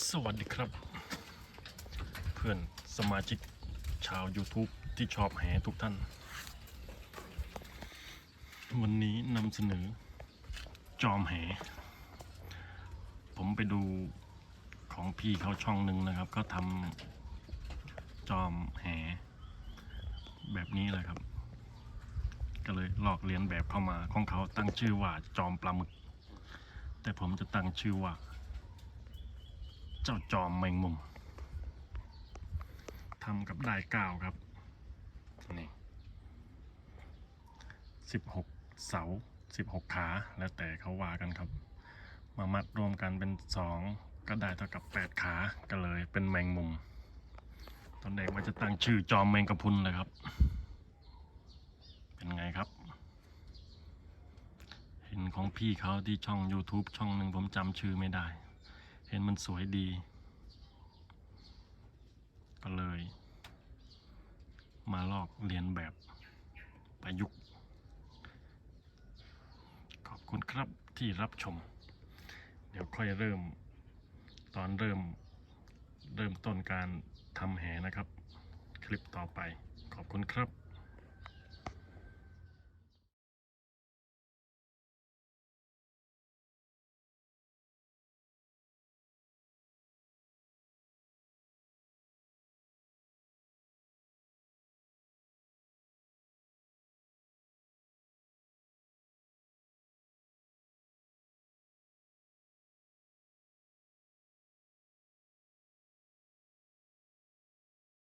สวัสดีครับ เพื่อนสมาชิกชาว YouTube ที่ชอบแหทุกท่าน วันนี้นำเสนอ จอมแห ผมไปดูของพี่เขาช่องหนึ่งนะครับ ก็ทำจอมแห แบบนี้เลยครับ ก็เลยลอกเลียนแบบเข้ามาของเขาตั้งชื่อว่าจอมปลาหมึก แต่ผมจะตั้งชื่อว่า เจ้าจอมแมงมุมทำกับได้เก้าครับนี่สิบหกเสาสิบหกขาแล้วแต่เขาว่ากันครับ มามัดรวมกันเป็นสองก็ได้เท่ากับแปดขาก็เลยเป็นแมงมุม ตอนแรกว่าจะตั้งชื่อจอมแมงกะพุนเลยครับ เป็นไงครับเห็นของพี่เขาที่ช่อง YouTube ช่องหนึ่งผมจำชื่อไม่ได้ เห็นมันสวยดี ก็เลย มาลอกเรียนแบบประยุกต์ ขอบคุณครับที่รับชม เดี๋ยวค่อยเริ่ม ตอนเริ่ม เริ่มต้นการทำแหนะครับ คลิปต่อไป ขอบคุณครับ